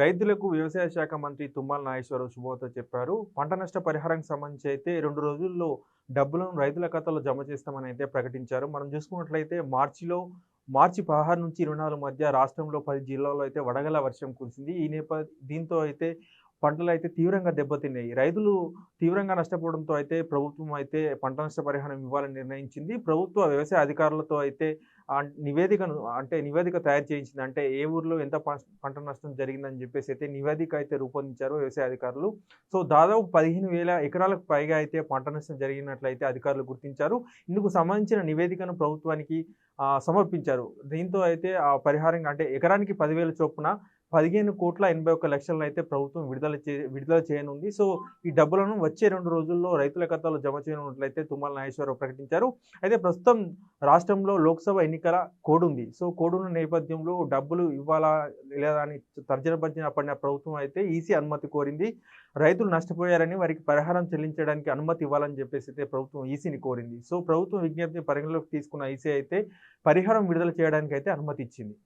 రైతులకు వ్యవసాయ శాఖ మంత్రి తుమ్మల నాగేశ్వరరావు శుభవార్త చెప్పారు. పంట నష్ట పరిహారానికి సంబంధించి అయితే రెండు రోజుల్లో డబ్బులను రైతుల ఖాతాలో జమ చేస్తామని అయితే ప్రకటించారు. మనం చూసుకున్నట్లయితే మార్చిలో మార్చి పదహారు నుంచి ఇరవై నాలుగు మధ్య రాష్ట్రంలో పది జిల్లాల్లో అయితే వడగల వర్షం కురిసింది. ఈ నేపథ్య దీంతో అయితే పంటలు అయితే తీవ్రంగా దెబ్బతిన్నాయి. రైతులు తీవ్రంగా నష్టపోవడంతో అయితే ప్రభుత్వం అయితే పంట నష్ట పరిహారం ఇవ్వాలని నిర్ణయించింది. ప్రభుత్వ వ్యవసాయ అధికారులతో అయితే నివేదికను అంటే నివేదిక తయారు చేయించింది. అంటే ఏ ఊర్లో ఎంత పంట నష్టం జరిగిందని చెప్పేసి అయితే నివేదిక అయితే రూపొందించారు వ్యవసాయ అధికారులు. సో దాదాపు పదిహేను వేల ఎకరాలకు పైగా అయితే పంట నష్టం జరిగినట్లయితే అధికారులు గుర్తించారు. ఇందుకు సంబంధించిన నివేదికను ప్రభుత్వానికి సమర్పించారు. దీంతో అయితే ఆ పరిహారం అంటే ఎకరానికి పదివేల చొప్పున పదిహేను కోట్ల ఎనభై ఒక్క లక్షలను అయితే ప్రభుత్వం విడుదల చే విడుదల చేయనుంది. సో ఈ డబ్బులను వచ్చే రెండు రోజుల్లో రైతుల ఖాతాలో జమ చేయనున్నట్లయితే తుమ్మల నాగేశ్వరరావు ప్రకటించారు. అయితే ప్రస్తుతం రాష్ట్రంలో లోక్సభ ఎన్నికల కోడ్ ఉంది సో కోడున్న నేపథ్యంలో డబ్బులు ఇవ్వాలా లేదా అని తర్జన భర్జన పడిన ప్రభుత్వం అయితే ఈసీ అనుమతి కోరింది. రైతులు నష్టపోయారని వారికి పరిహారం చెల్లించడానికి అనుమతి ఇవ్వాలని చెప్పేసి అయితే ప్రభుత్వం ఈసీని కోరింది. సో ప్రభుత్వం విజ్ఞప్తిని పరిగణలోకి తీసుకున్న ఈసీ అయితే పరిహారం విడుదల చేయడానికి అయితే అనుమతి ఇచ్చింది.